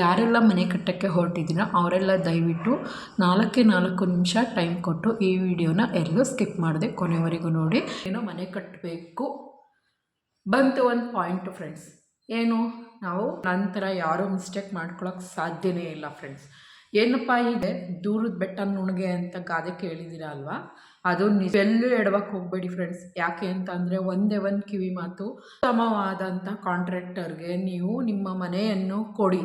ಯಾರೆಲ್ಲ ಮನೆ ಕಟ್ಟೋಕ್ಕೆ ಹೊರಟಿದ್ದೀರೋ ಅವರೆಲ್ಲ ದಯವಿಟ್ಟು ನಾಲ್ಕೇ ನಾಲ್ಕು ನಿಮಿಷ ಟೈಮ್ ಕೊಟ್ಟು ಈ ವಿಡಿಯೋನ ಎಲ್ಲೂ ಸ್ಕಿಪ್ ಮಾಡಿದೆ ಕೊನೆವರೆಗೂ ನೋಡಿ. ಏನೋ ಮನೆ ಕಟ್ಟಬೇಕು ಬಂತು ಒಂದು ಪಾಯಿಂಟು ಫ್ರೆಂಡ್ಸ್ ಏನು? ನಾವು ನಂತರ ಯಾರೂ ಮಿಸ್ಟೇಕ್ ಮಾಡ್ಕೊಳಕ್ಕೆ ಸಾಧ್ಯನೇ ಇಲ್ಲ ಫ್ರೆಂಡ್ಸ್ ಏನಪ್ಪ ಇದೆ ದೂರದ ಬೆಟ್ಟ ನುಣಗೆ ಅಂತ ಗಾದೆ ಕೇಳಿದ್ದೀರ ಅಲ್ವಾ? ಅದು ನಿಜವೆಲ್ಲೂ ಎಡವಕ್ಕೆ ಹೋಗಬೇಡಿ ಫ್ರೆಂಡ್ಸ್ ಯಾಕೆ ಅಂತ ಅಂದರೆ ಒಂದೇ ಒಂದು ಕಿವಿ ಮಾತು. ಉತ್ತಮವಾದಂಥ ಕಾಂಟ್ರಾಕ್ಟರ್ಗೆ ನೀವು ನಿಮ್ಮ ಮನೆಯನ್ನು ಕೊಡಿ.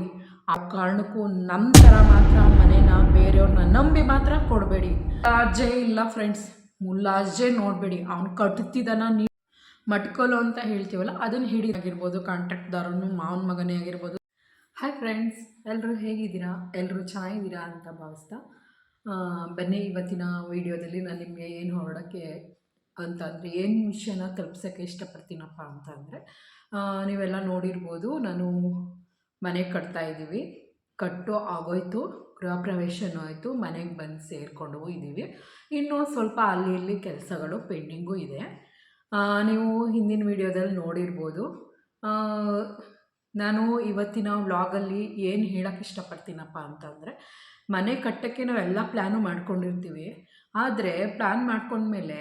ಆ ಕಾರಣಕ್ಕೂ ನಮ್ಮ ಥರ ಮಾತ್ರ ಮನೇನ ಬೇರೆಯವ್ರನ್ನ ನಂಬಿ ಮಾತ್ರ ಕೊಡಬೇಡಿ. ಮುಲಾಜೆ ಇಲ್ಲ ಫ್ರೆಂಡ್ಸ್ ಮುಲಾಜೆ ನೋಡಬೇಡಿ. ಅವ್ನು ಕಟ್ತಿದ್ದಾನ ನೀವು ಮಟ್ಕೊಲು ಅಂತ ಹೇಳ್ತೀವಲ್ಲ, ಅದನ್ನು ಹಿಡಿದಾಗಿರ್ಬೋದು ಕಾಂಟ್ರಾಕ್ಟ್ದಾರನು ಮಾವನ ಮಗನೇ ಆಗಿರ್ಬೋದು. ಹಾಯ್ ಫ್ರೆಂಡ್ಸ್ ಎಲ್ಲರೂ ಹೇಗಿದ್ದೀರಾ? ಎಲ್ಲರೂ ಚೆನ್ನಾಗಿದ್ದೀರಾ ಅಂತ ಭಾವಿಸ್ತಾ ಬನ್ನಿ ಇವತ್ತಿನ ವಿಡಿಯೋದಲ್ಲಿ ನಾನು ನಿಮಗೆ ಏನು ಹೊರಡೋಕ್ಕೆ ಅಂತ ಅಂದರೆ, ಏನು ವಿಷಯನ ತಲುಪ್ಸೋಕ್ಕೆ ಇಷ್ಟಪಡ್ತೀನಪ್ಪ ಅಂತ ಅಂದರೆ ನೀವೆಲ್ಲ ನೋಡಿರ್ಬೋದು, ನಾನು ಮನೆ ಕಟ್ತಾ ಇದ್ದೀವಿ. ಕಟ್ಟು ಆಗೋಯ್ತು, ಗೃಹ ಪ್ರವೇಶನೂ ಆಯಿತು, ಮನೆಗೆ ಬಂದು ಸೇರಿಕೊಂಡು ಇದ್ದೀವಿ. ಇನ್ನೂ ಸ್ವಲ್ಪ ಅಲ್ಲಿ ಇಲ್ಲಿ ಕೆಲಸಗಳು ಪೆಂಡಿಂಗೂ ಇದೆ. ನೀವು ಹಿಂದಿನ ವಿಡಿಯೋದಲ್ಲಿ ನೋಡಿರ್ಬೋದು. ನಾನು ಇವತ್ತಿನ ವ್ಲಾಗಲ್ಲಿ ಏನು ಹೇಳೋಕ್ಕೆ ಇಷ್ಟಪಡ್ತೀನಪ್ಪ ಅಂತಂದರೆ, ಮನೆ ಕಟ್ಟೋಕ್ಕೆ ನಾವೆಲ್ಲ ಪ್ಲ್ಯಾನು ಮಾಡ್ಕೊಂಡಿರ್ತೀವಿ. ಆದರೆ ಪ್ಲ್ಯಾನ್ ಮಾಡ್ಕೊಂಡ್ಮೇಲೆ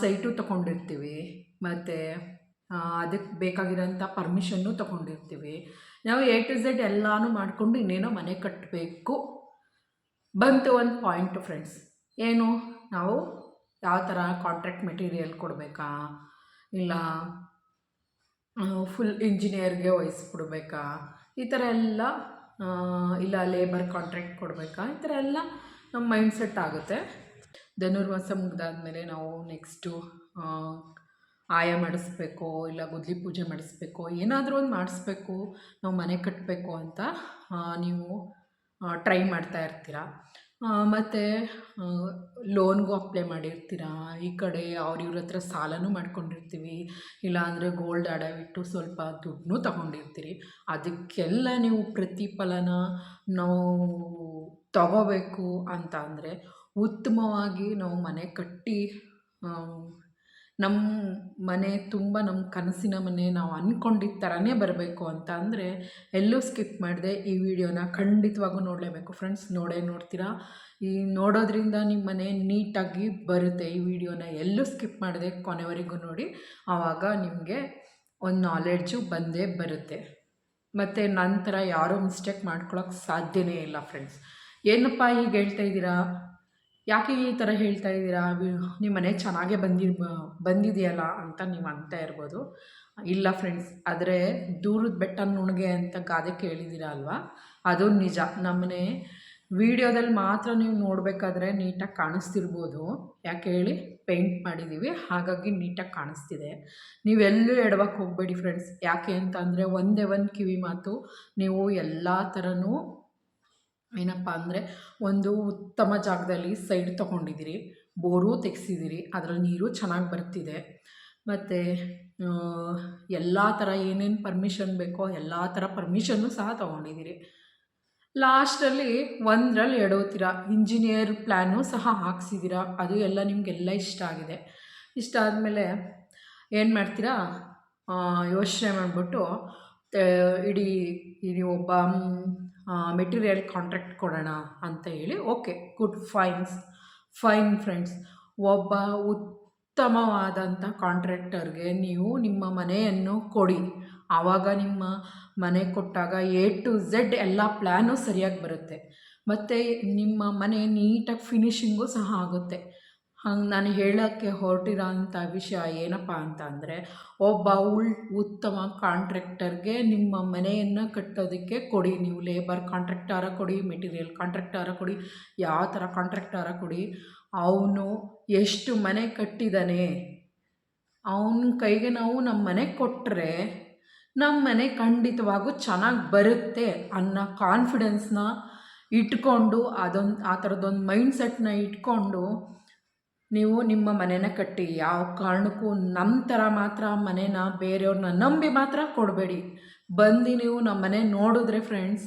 ಸೈಟು ತಗೊಂಡಿರ್ತೀವಿ ಮತ್ತು ಅದಕ್ಕೆ ಬೇಕಾಗಿರೋಂಥ ಪರ್ಮಿಷನ್ನು ತೊಗೊಂಡಿರ್ತೀವಿ. ನಾವು ಎ ಟು ಝೆಡ್ ಎಲ್ಲನೂ ಮಾಡಿಕೊಂಡು ಇನ್ನೇನೋ ಮನೆ ಕಟ್ಟಬೇಕು ಬಂತು ಒಂದು ಪಾಯಿಂಟು ಫ್ರೆಂಡ್ಸ್ ಏನು? ನಾವು ಯಾವ ಥರ ಕಾಂಟ್ರಾಕ್ಟ್ ಮೆಟೀರಿಯಲ್ ಕೊಡಬೇಕಾ? ಇಲ್ಲ ಫುಲ್ ಇಂಜಿನಿಯರ್ಗೆ ವಹಿಸ್ಬಿಡ್ಬೇಕಾ? ಈ ಥರ ಎಲ್ಲ ಇಲ್ಲ ಲೇಬರ್ ಕಾಂಟ್ರಾಕ್ಟ್ ಕೊಡಬೇಕಾ? ಈ ಥರ ಎಲ್ಲ ನಮ್ಮ ಮೈಂಡ್ ಸೆಟ್ ಆಗುತ್ತೆ. ಧನುರ್ಮಾಸ ಮುಗಿದಾದ್ಮೇಲೆ ನಾವು ನೆಕ್ಸ್ಟು ಆಯ ಮಾಡಿಸ್ಬೇಕೋ ಇಲ್ಲ ಗುದ್ಲಿ ಪೂಜೆ ಮಾಡಿಸ್ಬೇಕೋ, ಏನಾದರೂ ಒಂದು ಮಾಡಿಸ್ಬೇಕು, ನಾವು ಮನೆ ಕಟ್ಟಬೇಕು ಅಂತ ನೀವು ಟ್ರೈ ಮಾಡ್ತಾ ಇರ್ತೀರ? ಮತ್ತು ಲೋನ್ಗೂ ಅಪ್ಲೈ ಮಾಡಿರ್ತೀರ? ಈ ಕಡೆ ಅವ್ರ ಇವ್ರ ಹತ್ರ ಸಾಲನೂ ಮಾಡ್ಕೊಂಡಿರ್ತೀವಿ, ಇಲ್ಲಾಂದರೆ ಗೋಲ್ಡ್ ಅಡವಿಟ್ಟು ಸ್ವಲ್ಪ ದುಡ್ಡನ್ನೂ ತಗೊಂಡಿರ್ತೀರಿ. ಅದಕ್ಕೆಲ್ಲ ನೀವು ಪ್ರತಿಫಲನ ನಾವು ತಗೋಬೇಕು ಅಂತ ಅಂದರೆ, ಉತ್ತಮವಾಗಿ ನಾವು ಮನೆ ಕಟ್ಟಿ ನಮ್ಮ ಮನೆ ತುಂಬ ನಮ್ಮ ಕನಸಿನ ಮನೆ ನಾವು ಅಂದ್ಕೊಂಡಿದ್ದ ಥರನೇ ಬರಬೇಕು ಅಂತ ಅಂದರೆ ಎಲ್ಲೂ ಸ್ಕಿಪ್ ಮಾಡಿದೆ ಈ ವಿಡಿಯೋನ ಖಂಡಿತವಾಗೂ ನೋಡಲೇಬೇಕು. ಫ್ರೆಂಡ್ಸ್ ನೋಡೇ ನೋಡ್ತೀರಾ? ಈ ನೋಡೋದ್ರಿಂದ ನಿಮ್ಮ ಮನೆ ನೀಟಾಗಿ ಬರುತ್ತೆ. ಈ ವಿಡಿಯೋನ ಎಲ್ಲೂ ಸ್ಕಿಪ್ ಮಾಡಿದೆ ಕೊನೆವರೆಗೂ ನೋಡಿ. ಆವಾಗ ನಿಮಗೆ ಒಂದು ನಾಲೆಡ್ಜು ಬಂದೇ ಬರುತ್ತೆ. ಮತ್ತು ನಂತರ ಯಾರೂ ಮಿಸ್ಟೇಕ್ ಮಾಡ್ಕೊಳಕ್ಕೆ ಸಾಧ್ಯವೇ ಇಲ್ಲ ಫ್ರೆಂಡ್ಸ್ ಏನಪ್ಪ ಈಗ ಹೇಳ್ತಾ ಇದ್ದೀರಾ? ಯಾಕೆ ಈ ಥರ ಹೇಳ್ತಾ ಇದ್ದೀರಾ? ನಿಮ್ಮ ಮನೆ ಚೆನ್ನಾಗೇ ಬಂದಿ ಬಂದಿದೆಯಲ್ಲ ಅಂತ ನೀವು ಅಂತ ಇರ್ಬೋದು. ಇಲ್ಲ ಫ್ರೆಂಡ್ಸ್ ಆದರೆ ದೂರದ ಬೆಟ್ಟ ನುಣಗೆ ಅಂತ ಗಾದೆ ಕೇಳಿದ್ದೀರಾ ಅಲ್ವಾ? ಅದು ನಿಜ. ನಮ್ಮನೆ ವಿಡಿಯೋದಲ್ಲಿ ಮಾತ್ರ ನೀವು ನೋಡಬೇಕಾದ್ರೆ ನೀಟಾಗಿ ಕಾಣಿಸ್ತಿರ್ಬೋದು. ಯಾಕೆ ಹೇಳಿ? ಪೇಂಟ್ ಮಾಡಿದ್ದೀವಿ ಹಾಗಾಗಿ ನೀಟಾಗಿ ಕಾಣಿಸ್ತಿದೆ. ನೀವೆಲ್ಲೂ ಎಡವಕ್ಕೆ ಹೋಗಬೇಡಿ ಫ್ರೆಂಡ್ಸ್ ಯಾಕೆ ಅಂತಂದರೆ ಒಂದೇ ಒಂದು ಕಿವಿ ಮಾತು ನೀವು ಎಲ್ಲ ಥರನೂ ಏನಪ್ಪ ಅಂದರೆ ಒಂದು ಉತ್ತಮ ಜಾಗದಲ್ಲಿ ಸೈಡ್ ತೊಗೊಂಡಿದ್ದೀರಿ, ಬೋರೂ ತೆಗ್ಸಿದ್ದೀರಿ, ಅದರಲ್ಲಿ ನೀರು ಚೆನ್ನಾಗಿ ಬರ್ತಿದೆ. ಮತ್ತು ಎಲ್ಲ ಥರ ಏನೇನು ಪರ್ಮಿಷನ್ ಬೇಕೋ, ಎಲ್ಲ ಥರ ಪರ್ಮಿಷನ್ನು ಸಹ ತೊಗೊಂಡಿದ್ದೀರಿ. ಲಾಸ್ಟಲ್ಲಿ ಒಂದರಲ್ಲಿ ಎಡೋತೀರ, ಇಂಜಿನಿಯರ್ ಪ್ಲ್ಯಾನು ಸಹ ಹಾಕ್ಸಿದ್ದೀರ, ಅದು ಎಲ್ಲ ನಿಮಗೆಲ್ಲ ಇಷ್ಟ ಆಗಿದೆ. ಇಷ್ಟ ಆದಮೇಲೆ ಏನು ಮಾಡ್ತೀರಾ ಯೋಚನೆ ಮಾಡಿಬಿಟ್ಟು ಇಡೀ ಒಬ್ಬ ಮೆಟೀರಿಯಲ್ ಕಾಂಟ್ರಾಕ್ಟ್ ಕೊಡೋಣ ಅಂತ ಹೇಳಿ okay good fines fine friends ಒಬ್ಬ ಉತ್ತಮವಾದಂಥ ಕಾಂಟ್ರಾಕ್ಟರ್ಗೆ ನೀವು ನಿಮ್ಮ ಮನೆಯನ್ನು ಕೊಡಿ. ಆವಾಗ ನಿಮ್ಮ ಮನೆ ಕೊಟ್ಟಾಗ ಎ ಟು ಝೆಡ್ ಎಲ್ಲ ಪ್ಲ್ಯಾನು ಸರಿಯಾಗಿ ಬರುತ್ತೆ. ಮತ್ತು ನಿಮ್ಮ ಮನೆ ನೀಟಾಗಿ ಫಿನಿಷಿಂಗು ಸಹ ಆಗುತ್ತೆ. ಹಂಗೆ ನಾನು ಹೇಳೋಕ್ಕೆ ಹೊರಟಿರೋ ಅಂಥ ವಿಷಯ ಏನಪ್ಪ ಅಂತ ಅಂದರೆ, ಒಬ್ಬ ಉಳ್, ಉತ್ತಮ ಕಾಂಟ್ರ್ಯಾಕ್ಟರ್ಗೆ ನಿಮ್ಮ ಮನೆಯನ್ನು ಕಟ್ಟೋದಕ್ಕೆ ಕೊಡಿ, ನೀವು ಲೇಬರ್ ಕಾಂಟ್ರಾಕ್ಟಾರ ಕೊಡಿ ಮೆಟೀರಿಯಲ್ ಕಾಂಟ್ರಾಕ್ಟಾರ ಕೊಡಿ, ಯಾವ ಥರ ಕಾಂಟ್ರಾಕ್ಟಾರ ಕೊಡಿ, ಅವನು ಎಷ್ಟು ಮನೆ ಕಟ್ಟಿದ್ದಾನೆ ಅವನ ಕೈಗೆ ನಾವು ನಮ್ಮ ಮನೆ ಕೊಟ್ಟರೆ ನಮ್ಮ ಮನೆ ಖಂಡಿತವಾಗೂ ಚೆನ್ನಾಗಿ ಬರುತ್ತೆ ಅನ್ನೋ ಕಾನ್ಫಿಡೆನ್ಸ್ನ ಇಟ್ಕೊಂಡು ಅದೊಂದು, ಆ ಥರದ್ದೊಂದು ಮೈಂಡ್ ಸೆಟ್ನ ಇಟ್ಕೊಂಡು ನೀವು ನಿಮ್ಮ ಮನೆನ ಕಟ್ಟಿ, ಯಾವ ಕಾರಣಕ್ಕೂ ನಮ್ಮ ಥರ ಮಾತ್ರ ಮನೇನ ಬೇರೆಯವ್ರನ್ನ ನಂಬಿ ಮಾತ್ರ ಕೊಡಬೇಡಿ. ಬಂದು ನೀವು ನಮ್ಮ ಮನೆ ನೋಡಿದ್ರೆ ಫ್ರೆಂಡ್ಸ್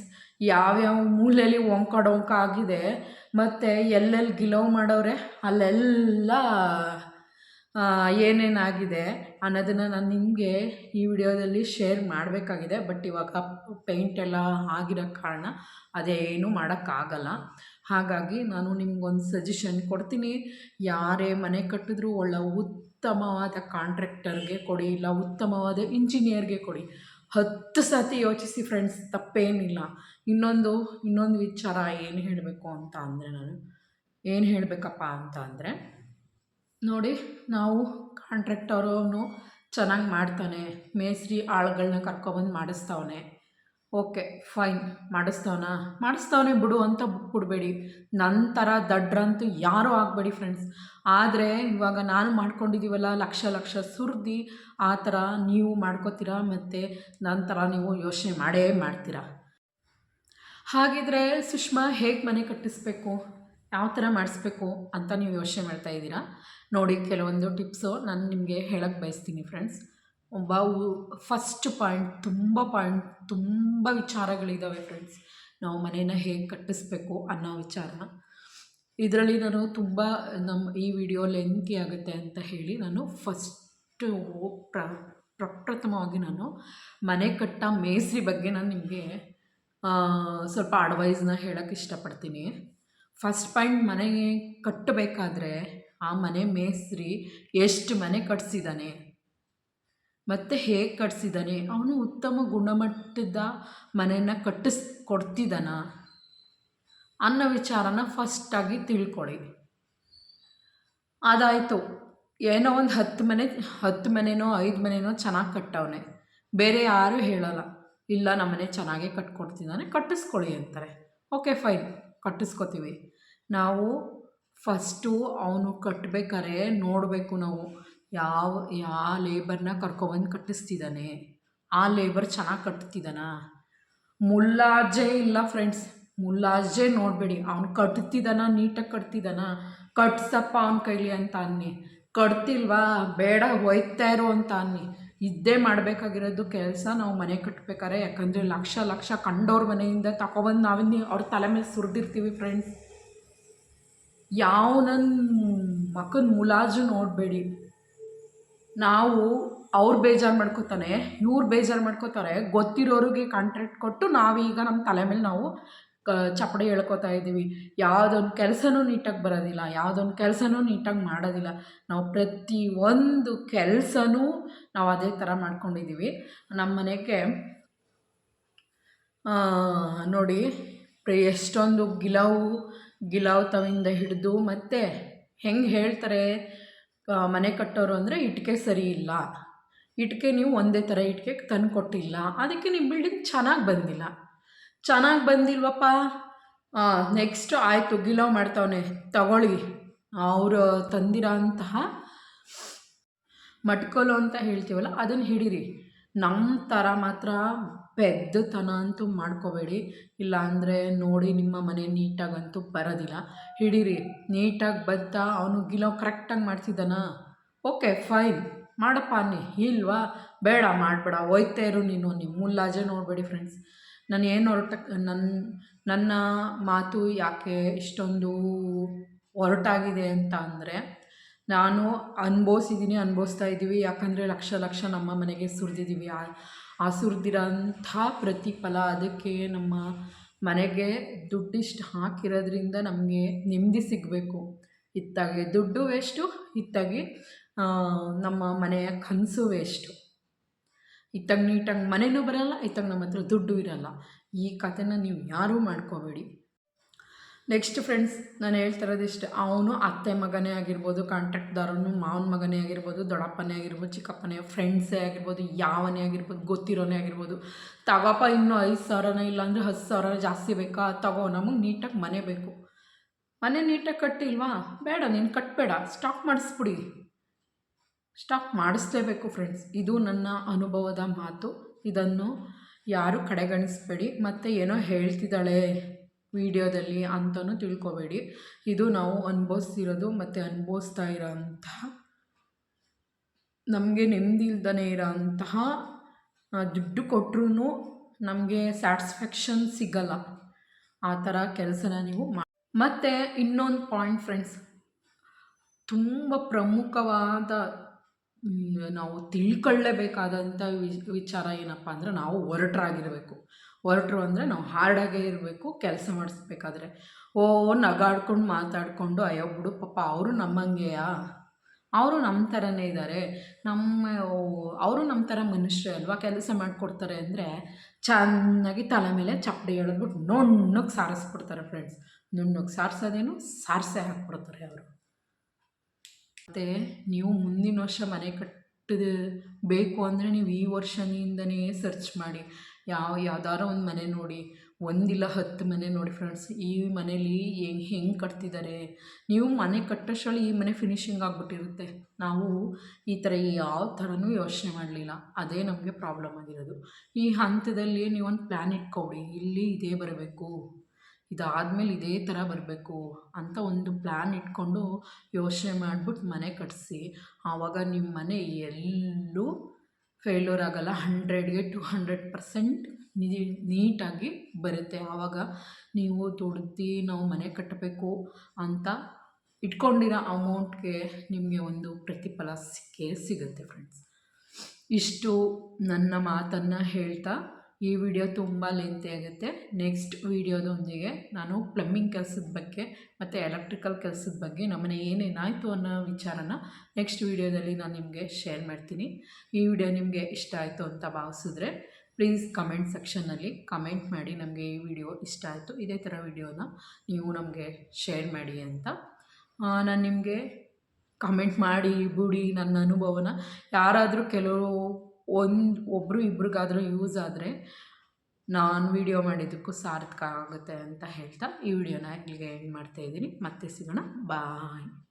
ಯಾವ್ಯಾವ ಮೂಲೆಯಲ್ಲಿ ಒಂಕ ಆಗಿದೆ, ಮತ್ತು ಎಲ್ಲೆಲ್ಲಿ ಗಿಲವ್ ಮಾಡೋರೆ, ಅಲ್ಲೆಲ್ಲ ಏನೇನಾಗಿದೆ ಅನ್ನೋದನ್ನು ನಾನು ನಿಮಗೆ ಈ ವಿಡಿಯೋದಲ್ಲಿ ಶೇರ್ ಮಾಡಬೇಕಾಗಿದೆ. ಬಟ್ ಇವಾಗ ಪೇಂಟ್ ಎಲ್ಲ ಆಗಿರೋ ಕಾರಣ ಅದೇನು ಮಾಡೋಕ್ಕಾಗಲ್ಲ. ಹಾಗಾಗಿ ನಾನು ನಿಮ್ಗೊಂದು ಸಜೆಷನ್ ಕೊಡ್ತೀನಿ. ಯಾರೇ ಮನೆ ಕಟ್ಟಿದ್ರು ಒಳ್ಳೆ ಉತ್ತಮವಾದ ಕಾಂಟ್ರಾಕ್ಟರ್ಗೆ ಕೊಡಿ, ಇಲ್ಲ ಉತ್ತಮವಾದ ಇಂಜಿನಿಯರ್ಗೆ ಕೊಡಿ. ಹತ್ತು ಸತಿ ಯೋಚಿಸಿ ಫ್ರೆಂಡ್ಸ್ ತಪ್ಪೇನಿಲ್ಲ. ಇನ್ನೊಂದು ಇನ್ನೊಂದು ವಿಚಾರ ಏನು ಹೇಳಬೇಕು ಅಂತ ಅಂದರೆ ನಾನು, ಏನು ಹೇಳಬೇಕಪ್ಪ ಅಂತ ಅಂದರೆ, ನೋಡಿ, ನಾವು ಕಾಂಟ್ರಾಕ್ಟರ್ ಅವನು ಚೆನ್ನಾಗಿ ಮಾಡ್ತಾನೆ. ಮೇಸ್ತ್ರಿ ಆಳುಗಳನ್ನ ಕರ್ಕೊಬಂದು ಮಾಡಿಸ್ತಾವನೆ. Okay, fine. ಮಾಡಿಸ್ತಾವನ? ಮಾಡಿಸ್ತಾವನೆ ಬಿಡು ಅಂತ ಬಿಟ್ಬಿಡ್ಬೇಡಿ. ನನ್ನ ಥರ ದಡ್ರಂತೂ ಯಾರೂ ಆಗಬೇಡಿ ಫ್ರೆಂಡ್ಸ್ ಆದರೆ ಇವಾಗ ನಾನು ಮಾಡ್ಕೊಂಡಿದ್ದೀವಲ್ಲ ಲಕ್ಷ ಲಕ್ಷ ಸುರಿದು, ಆ ಥರ ನೀವು ಮಾಡ್ಕೋತೀರಾ ಮತ್ತು ನನ್ನ ಥರ ನೀವು ಯೋಚನೆ ಮಾಡೇ ಮಾಡ್ತೀರಾ? ಹಾಗಿದ್ರೆ ಸುಷ್ಮಾ ಹೇಗೆ ಮನೆ ಕಟ್ಟಿಸ್ಬೇಕು? ಯಾವ ಥರ ಮಾಡಿಸ್ಬೇಕು ಅಂತ ನೀವು ಯೋಚನೆ ಮಾಡ್ತಾ ಇದ್ದೀರಾ? ನೋಡಿ, ಕೆಲವೊಂದು ಟಿಪ್ಸು ನಾನು ನಿಮಗೆ ಹೇಳಕ್ಕೆ ಬಯಸ್ತೀನಿ ಫ್ರೆಂಡ್ಸ್ ಒಬ್ಬ ಫಸ್ಟ್ ಪಾಯಿಂಟ್ ತುಂಬ ಪಾಯಿಂಟ್ ತುಂಬ ವಿಚಾರಗಳಿದ್ದಾವೆ ಫ್ರೆಂಡ್ಸ್ ನಾವು ಮನೇನ ಹೇಗೆ ಕಟ್ಟಿಸ್ಬೇಕು ಅನ್ನೋ ವಿಚಾರ ಇದರಲ್ಲಿ ನಾನು ತುಂಬ ನಮ್ಮ ಈ ವಿಡಿಯೋ ಲೆಂತಿ ಆಗುತ್ತೆ ಅಂತ ಹೇಳಿ ನಾನು ಫಸ್ಟು ಪ್ರ, ಪ್ರಪ್ರಥಮವಾಗಿ ನಾನು ಮನೆ ಕಟ್ಟ ಮೇಸ್ರಿ ಬಗ್ಗೆ ನಾನು ನಿಮಗೆ ಸ್ವಲ್ಪ ಅಡ್ವೈಸ್ನ ಹೇಳೋಕ್ಕೆ ಇಷ್ಟಪಡ್ತೀನಿ. ಫಸ್ಟ್ ಪಾಯಿಂಟ್ ಮನೆಗೆ ಕಟ್ಟಬೇಕಾದ್ರೆ ಆ ಮನೆ ಮೇಸ್ತ್ರಿ ಎಷ್ಟು ಮನೆ ಕಟ್ಸಿದ್ದಾನೆ ಮತ್ತು ಹೇಗೆ ಕಟ್ಸಿದ್ದಾನೆ ಅವನು ಉತ್ತಮ ಗುಣಮಟ್ಟದ ಮನೆಯನ್ನು ಕಟ್ಟಿಸ್ ಕೊಡ್ತಿದ್ದಾನ ಅನ್ನೋ ವಿಚಾರನ ಫಸ್ಟಾಗಿ ತಿಳ್ಕೊಳ್ಳಿ ಅದಾಯಿತು. ಏನೋ ಒಂದು ಹತ್ತು ಮನೆ, ಹತ್ತು ಮನೆನೋ, ಐದು ಮನೆನೋ ಚೆನ್ನಾಗಿ ಕಟ್ಟವನೆ. ಬೇರೆ ಯಾರೂ ಹೇಳಲ್ಲ. ಇಲ್ಲ ನಮ್ಮ ಮನೆ ಚೆನ್ನಾಗೇ ಕಟ್ಕೊಡ್ತಿದ್ದಾನೆ ಕಟ್ಟಿಸ್ಕೊಳ್ಳಿ ಅಂತಾರೆ. Okay, fine. ಕಟ್ಟಿಸ್ಕೊತೀವಿ. ನಾವು ಫಸ್ಟು ಅವನು ಕಟ್ಟಬೇಕಾದ್ರೆ ನೋಡಬೇಕು ನಾವು. ಯಾವ ಯಾವ ಲೇಬರ್ನ ಕರ್ಕೊಬಂದು ಕಟ್ಟಿಸ್ತಿದ್ದಾನೆ? ಆ ಲೇಬರ್ ಚೆನ್ನಾಗಿ ಕಟ್ತಿದ್ದಾನ? ಮುಲ್ಲಾಜೆ ಇಲ್ಲ ಫ್ರೆಂಡ್ಸ್ ಮುಲ್ಲಾಜೆ ನೋಡಬೇಡಿ. ಅವ್ನು ಕಟ್ತಿದ್ದಾನ? ನೀಟಾಗಿ ಕಟ್ತಿದ್ದಾನ? ಕಟ್ಸಪ್ಪ ಅವ್ನ ಕೈಲಿ ಅಂತ ಅನ್ನಿ. ಕಟ್ತಿಲ್ವಾ? ಬೇಡ, ಹೋಯ್ತಾ ಇರೋ ಅಂತ ಅನ್ನಿ. ಇದ್ದೇ ಮಾಡಬೇಕಾಗಿರೋದು ಕೆಲಸ ನಾವು ಮನೆ ಕಟ್ಟಬೇಕಾರೆ ಯಾಕಂದರೆ ಲಕ್ಷ ಲಕ್ಷ ಕಂಡವ್ರ ಮನೆಯಿಂದ ತಗೊಬಂದು ನಾವಿನ್ನಿ ಅವ್ರ ತಲೆ ಮೇಲೆ ಸುರಿದಿರ್ತೀವಿ ಫ್ರೆಂಡ್ಸ್ ಯಾವ ನನ್ನ ಮಕ್ಕನ ಮುಲಾಜು ನೋಡಬೇಡಿ. ನಾವು ಅವ್ರು ಬೇಜಾರು ಮಾಡ್ಕೊತಾನೆ, ಇವ್ರು ಬೇಜಾರು ಮಾಡ್ಕೋತಾರೆ, ಗೊತ್ತಿರೋರಿಗೆ ಕಾಂಟ್ರಾಕ್ಟ್ ಕೊಟ್ಟು ನಾವೀಗ ನಮ್ಮ ತಲೆ ಮೇಲೆ ನಾವು ಕ, ಚಪ್ಪಡಿ ಹೇಳ್ಕೊತಾ ಇದ್ದೀವಿ. ಯಾವುದೊಂದು ಕೆಲಸನೂ ನೀಟಾಗಿ ಬರೋದಿಲ್ಲ, ಯಾವುದೊಂದು ಕೆಲಸನೂ ನೀಟಾಗಿ ಮಾಡೋದಿಲ್ಲ. ನಾವು ಪ್ರತಿ ಒಂದು ಕೆಲಸನೂ ನಾವು ಅದೇ ಥರ ಮಾಡ್ಕೊಂಡಿದ್ದೀವಿ. ನಮ್ಮ ಮನೆಗೆ ನೋಡಿ ಎಷ್ಟೊಂದು ಗಿಲಾವು, ಗಿಲಾವ್ ತವಿಂದ ಹಿಡಿದು ಮತ್ತು ಹೆಂಗೆ ಹೇಳ್ತಾರೆ ಮನೆ ಕಟ್ಟೋರು ಅಂದರೆ ಇಟ್ಟಿಗೆ ಸರಿ ಇಲ್ಲ. ಇಟ್ಟಿಗೆ ನೀವು ಒಂದೇ ಥರ ಇಟ್ಟಿಗೆ ತಂದು ಕೊಟ್ಟಿಲ್ಲ. ಅದಕ್ಕೆ ನಿಮ್ಮ ಬಿಲ್ಡಿಂಗ್ ಚೆನ್ನಾಗಿ ಬಂದಿಲ್ಲ. ಚೆನ್ನಾಗಿ ಬಂದಿಲ್ವಪ್ಪ? ನೆಕ್ಸ್ಟ್ ಆಯಿತು ಗಿಲೋ ಮಾಡ್ತಾವನೆ, ತಗೊಳ್ಳಿ. ಅವರು ತಂದಿರೋ ಅಂತಹ ಮಟ್ಕೋಲು ಅಂತ ಹೇಳ್ತೀವಲ್ಲ, ಅದನ್ನು ಹಿಡೀರಿ. ನಮ್ಮ ಥರ ಮಾತ್ರ ಪೆದ್ದತನ ಅಂತೂ ಮಾಡ್ಕೋಬೇಡಿ. ಇಲ್ಲ ಅಂದರೆ ನೋಡಿ ನಿಮ್ಮ ಮನೆ ನೀಟಾಗಂತೂ ಬರೋದಿಲ್ಲ. ಹಿಡೀರಿ, ನೀಟಾಗಿ ಬತ್ತಾ ಅವನು ಗಿಲೋ ಕರೆಕ್ಟಾಗಿ ಮಾಡ್ತಿದ್ದಾನ ಓಕೆ, ಫೈನ್. ಮಾಡಪ್ಪ ಅನ್ನಿ. ಇಲ್ವಾ? ಬೇಡ, ಮಾಡಬೇಡ. ಹೋಯ್ತಾ ಇರು ನೀನು. ನಿಮ್ಮ ಮುಲ್ಲಾಜೆ ನೋಡಬೇಡಿ ಫ್ರೆಂಡ್ಸ್ ನಾನು ಏನು ಹೊರಟ ನನ್ನ ನನ್ನ ಮಾತು ಯಾಕೆ ಇಷ್ಟೊಂದು ಹೊರಟಾಗಿದೆ ಅಂತ ಅಂದರೆ, ನಾನು ಅನುಭವಿಸಿದ್ದೀನಿ ಅನುಭವಿಸ್ತಾ ಇದ್ದೀವಿ ಯಾಕಂದರೆ ಲಕ್ಷ ಲಕ್ಷ ನಮ್ಮ ಮನೆಗೆ ಸುರಿದಿದ್ದೀವಿ ಆ ಪ್ರತಿಫಲ. ಅದಕ್ಕೆ ನಮ್ಮ ಮನೆಗೆ ದುಡ್ಡಿಷ್ಟು ಹಾಕಿರೋದ್ರಿಂದ ನಮಗೆ ನೆಮ್ಮದಿ ಸಿಗಬೇಕು. ಇತ್ತಾಗೆ ದುಡ್ಡು ವೇಸ್ಟು, ಇತ್ತಾಗಿ ನಮ್ಮ ಮನೆಯ ಕನಸು ವೇಸ್ಟು. ಇತ್ತಾಗ ನೀಟಾಗಿ ಮನೆಯೂ ಬರೋಲ್ಲ, ಇತ್ತಾಗ ನಮ್ಮ ಹತ್ರ ದುಡ್ಡು ಇರೋಲ್ಲ. ಈ ಕಥೆನ ನೀವು ಯಾರೂ ಮಾಡ್ಕೋಬೇಡಿ. ನೆಕ್ಸ್ಟ್ ಫ್ರೆಂಡ್ಸ್ ನಾನು ಹೇಳ್ತಿರೋದು ಇರೋದಿಷ್ಟು ಅವನು ಅತ್ತೆ ಮಗನೇ ಆಗಿರ್ಬೋದು ಕಾಂಟ್ರಾಕ್ಟ್ದಾರನು ಮಾವನ ಮಗನೇ ಆಗಿರ್ಬೋದು, ದೊಡ್ಡಪ್ಪನೇ ಆಗಿರ್ಬೋದು, ಚಿಕ್ಕಪ್ಪನೇ ಫ್ರೆಂಡ್ಸೇ ಆಗಿರ್ಬೋದು, ಯಾವನೇ ಆಗಿರ್ಬೋದು, ಗೊತ್ತಿರೋನೇ ಆಗಿರ್ಬೋದು. ತಗೋಪ್ಪ ಇನ್ನೂ ಐದು ಸಾವಿರನೇ ಇಲ್ಲಾಂದರೆ ಹತ್ತು ಸಾವಿರ ಜಾಸ್ತಿ ಬೇಕಾ? ತಗೋ, ನಮಗೆ ನೀಟಾಗಿ ಮನೆ ಬೇಕು. ಮನೆ ನೀಟಾಗಿ ಕಟ್ಟಿಲ್ವಾ? ಬೇಡ, ನೀನು ಕಟ್ಟಬೇಡ ಸ್ಟಾಕ್ ಮಾಡಿಸ್ಬಿಡಿ. ಸ್ಟಾಕ್ ಮಾಡಿಸ್ಲೇಬೇಕು ಫ್ರೆಂಡ್ಸ್ ಇದು ನನ್ನ ಅನುಭವದ ಮಾತು. ಇದನ್ನು ಯಾರು ಕಡೆಗಣಿಸ್ಬೇಡಿ. ಮತ್ತು ಏನೋ ಹೇಳ್ತಿದ್ದಾಳೆ. ವೀಡಿಯೋದಲ್ಲಿ ಅಂತಲೂ ತಿಳ್ಕೊಬೇಡಿ. ಇದು ನಾವು ಅನುಭವಿಸ್ತಿರೋದು ಮತ್ತು ಅನುಭವಿಸ್ತಾ ಇರೋಂತಹ ನಮಗೆ ನೆಮ್ಮದಿ ಇಲ್ದೇ ಇರೋಂತಹ ದುಡ್ಡು ಕೊಟ್ಟರು ನಮಗೆ ಸ್ಯಾಟಿಸ್ಫ್ಯಾಕ್ಷನ್ ಸಿಗಲ್ಲ. ಆ ಥರ ಕೆಲಸನ ನೀವು ಮಾ, ಮತ್ತು ಇನ್ನೊಂದು ಪಾಯಿಂಟ್ ಫ್ರೆಂಡ್ಸ್. ತುಂಬ ಪ್ರಮುಖವಾದ ನಾವು ತಿಳ್ಕೊಳ್ಳೇಬೇಕಾದಂಥ ವಿಚಾರ ಏನಪ್ಪ ಅಂದರೆ ನಾವು ಹೊರಟ್ರಾಗಿರಬೇಕು ಹೊರಟ್ರು ಅಂದರೆ ನಾವು ಹಾರ್ಡಾಗೇ ಇರಬೇಕು, ಕೆಲಸ ಮಾಡಿಸ್ಬೇಕಾದ್ರೆ. ಓ, ನಗಾಡ್ಕೊಂಡು ಮಾತಾಡಿಕೊಂಡು, ಅಯ್ಯೋ ಬಿಡು ಪಾಪ, ಅವರು ನಮ್ಮಂಗೆಯಾ? ಅವರು ನಮ್ಮ ಥರನೇ ಇದ್ದಾರೆ ನಮ್ಮ ಅವರು ನಮ್ಮ ಥರ ಮನುಷ್ಯ ಅಲ್ವಾ? ಕೆಲಸ ಮಾಡಿಕೊಡ್ತಾರೆ ಅಂದರೆ ಚೆನ್ನಾಗಿ ತಲೆ ಮೇಲೆ ಚಪ್ಪಡಿ ಎಳೆದ್ಬಿಟ್ಟು ನುಣ್ಣಗೆ ಸಾರಿಸ್ಬಿಡ್ತಾರೆ ಫ್ರೆಂಡ್ಸ್ ನುಣ್ಣಗೆ ಸಾರಿಸೋದೇನು? ಸಾರಿಸೇ ಹಾಕ್ಬಿಡ್ತಾರೆ ಅವರು. ಮತ್ತು ನೀವು ಮುಂದಿನ ವರ್ಷ ಮನೆ ಕಟ್ಟದ ಬೇಕು ಅಂದರೆ ನೀವು ಈ ವರ್ಷದಿಂದನೇ ಸರ್ಚ್ ಮಾಡಿ. ಯಾವ ಯಾವ್ದಾರ ಒಂದು ಮನೆ ನೋಡಿ, ಒಂದಿಲ್ಲ ಹತ್ತು ಮನೆ ನೋಡಿ ಫ್ರೆಂಡ್ಸ್ ಈ ಮನೇಲಿ ಹೆಂಗೆ ಹೆಂಗೆ ಕಟ್ತಿದ್ದಾರೆ ನೀವು ಮನೆ ಕಟ್ಟೋಷ್ಟರಲ್ಲಿ ಈ ಮನೆ ಫಿನಿಶಿಂಗ್ ಆಗಿಬಿಟ್ಟಿರುತ್ತೆ. ನಾವು ಈ ಥರ ಯಾವ ಥರನೂ ಯೋಚನೆ ಮಾಡಲಿಲ್ಲ. ಅದೇ ನಮಗೆ ಪ್ರಾಬ್ಲಮ್ ಆಗಿರೋದು. ಈ ಹಂತದಲ್ಲಿ ನೀವೊಂದು ಪ್ಲ್ಯಾನ್ ಇಟ್ಕೊಬಿಡಿ ಇಲ್ಲಿ ಇದೇ ಬರಬೇಕು. ಇದಾದಮೇಲೆ ಇದೇ ಥರ ಬರಬೇಕು ಅಂತ ಒಂದು ಪ್ಲ್ಯಾನ್ ಇಟ್ಕೊಂಡು ಯೋಚನೆ ಮಾಡಿಬಿಟ್ಟು ಮನೆ ಕಟ್ಟಿಸಿ ಆವಾಗ ನಿಮ್ಮ ಮನೆ ಎಲ್ಲೂ ಫೇಲ್ಯೂರ್ ಆಗೋಲ್ಲ ಹಂಡ್ರೆಡ್ಗೆ ಟು ಹಂಡ್ರೆಡ್ ಪರ್ಸೆಂಟ್ ನೀಟಾಗಿ ಬರುತ್ತೆ. ಆವಾಗ ನೀವು ದುಡ್ದು ನಾವು ಮನೆ ಕಟ್ಟಬೇಕು ಅಂತ ಇಟ್ಕೊಂಡಿರೋ ಅಮೌಂಟ್ಗೆ ನಿಮಗೆ ಒಂದು ಪ್ರತಿಫಲ ಸಿಕ್ಕೇ ಸಿಗುತ್ತೆ ಫ್ರೆಂಡ್ಸ್ ಇಷ್ಟು ನನ್ನ ಮಾತನ್ನು ಹೇಳ್ತಾ ಈ ವಿಡಿಯೋ ತುಂಬ ಲೆಂತಿ ಆಗುತ್ತೆ. ನೆಕ್ಸ್ಟ್ ವಿಡಿಯೋದೊಂದಿಗೆ ನಾನು ಪ್ಲಮ್ಮಿಂಗ್ ಕೆಲಸದ ಬಗ್ಗೆ ಮತ್ತು ಎಲೆಕ್ಟ್ರಿಕಲ್ ಕೆಲಸದ ಬಗ್ಗೆ ನಮ್ಮನೆ ಏನೇನಾಯಿತು ಅನ್ನೋ ವಿಚಾರನ ನೆಕ್ಸ್ಟ್ ವಿಡಿಯೋದಲ್ಲಿ ನಾನು ನಿಮಗೆ ಶೇರ್ ಮಾಡ್ತೀನಿ. ಈ ವಿಡಿಯೋ ನಿಮಗೆ ಇಷ್ಟ ಆಯಿತು ಅಂತ ಭಾವಿಸಿದ್ರೆ ಪ್ಲೀಸ್ ಕಮೆಂಟ್ ಸೆಕ್ಷನ್ನಲ್ಲಿ ಕಮೆಂಟ್ ಮಾಡಿ ನಮಗೆ ಈ ವಿಡಿಯೋ ಇಷ್ಟ ಆಯಿತು. ಇದೇ ಥರ ವಿಡಿಯೋನ ನೀವು ನಮಗೆ ಶೇರ್ ಮಾಡಿ ಅಂತ. ನಾನು ನಿಮಗೆ ಕಮೆಂಟ್ ಮಾಡಿ, ಬಿಡಿ ನನ್ನ ಅನುಭವನ. ಯಾರಾದರೂ ಕೆಲವು ಒಂದು ಒಬ್ಬರು ಇಬ್ರಿಗಾದರೂ ಯೂಸ್ ಆದರೆ ನಾನು ವಿಡಿಯೋ ಮಾಡಿದ್ದಕ್ಕೂ ಸಾರ್ಥಕ ಆಗುತ್ತೆ ಅಂತ ಹೇಳ್ತಾ ಈ ವಿಡಿಯೋನ ಇಲ್ಲಿಗೆ ಎಂಡ್ ಮಾಡ್ತಾಯಿದ್ದೀನಿ ಮತ್ತೆ ಸಿಗೋಣ. ಬಾಯ್